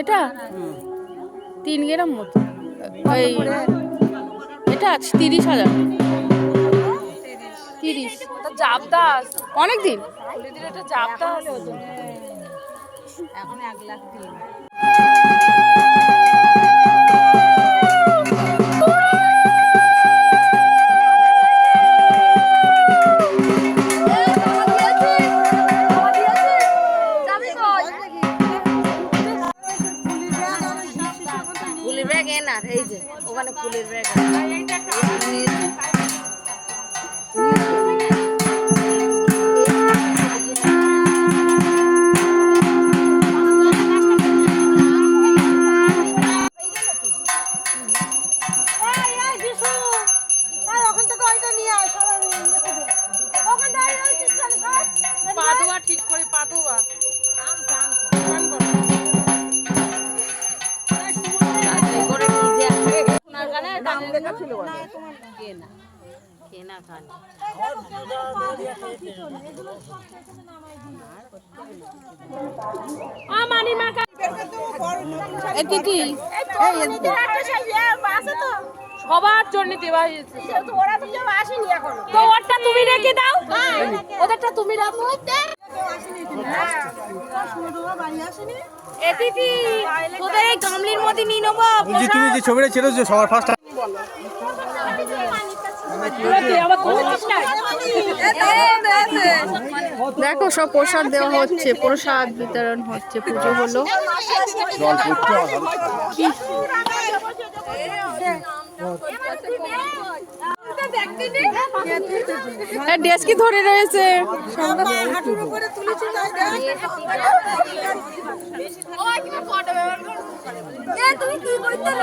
এটা? তিন গ্রাম মতো। ওই এটা তিরিশ হাজার। তিরিশ। আছে। অনেক দিন এটা আছে। এখন এক লাখ দিন। ফুলের ব্যাগ এই যে ওখানে ফুলের ব্যাগ পাদুয়া ঠিক করে পাদুয়া। কেনা কেনা খালি সবার জন্য দেওয়া হয়েছে। তো ওরটা তুমি রেখে দাও। ওদেরটা তুমি রাখো। এ দিদি তোদের এই গামলির মধ্যে নিয়ে নেব তুমি যে ছবিটা ছিল যে সবার ফার্স্ট দেখো, সব প্রসাদ দেওয়া হচ্ছে, প্রসাদ বিতরণ হচ্ছে, পুজো হলো। পড়তে ড্রেস কি ধরে রয়েছে। তোদের জন্য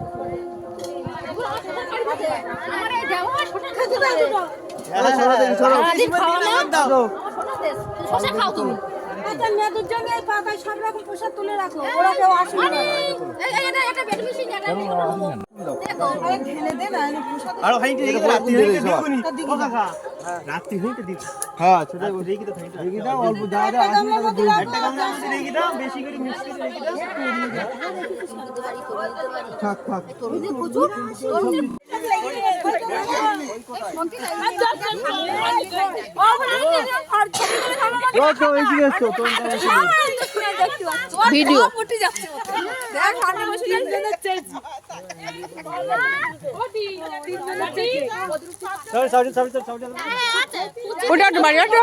সবার। রাত্রি হয়ে গেছে দিদি। হ্যাঁ, সেটাই বলছি। রেখে দাও, অল্প যা যা আছে তাদের দিয়ে দিও। থাক, থাক। তো এইদিকে এসো, ভিডিও বাড়ি ওটা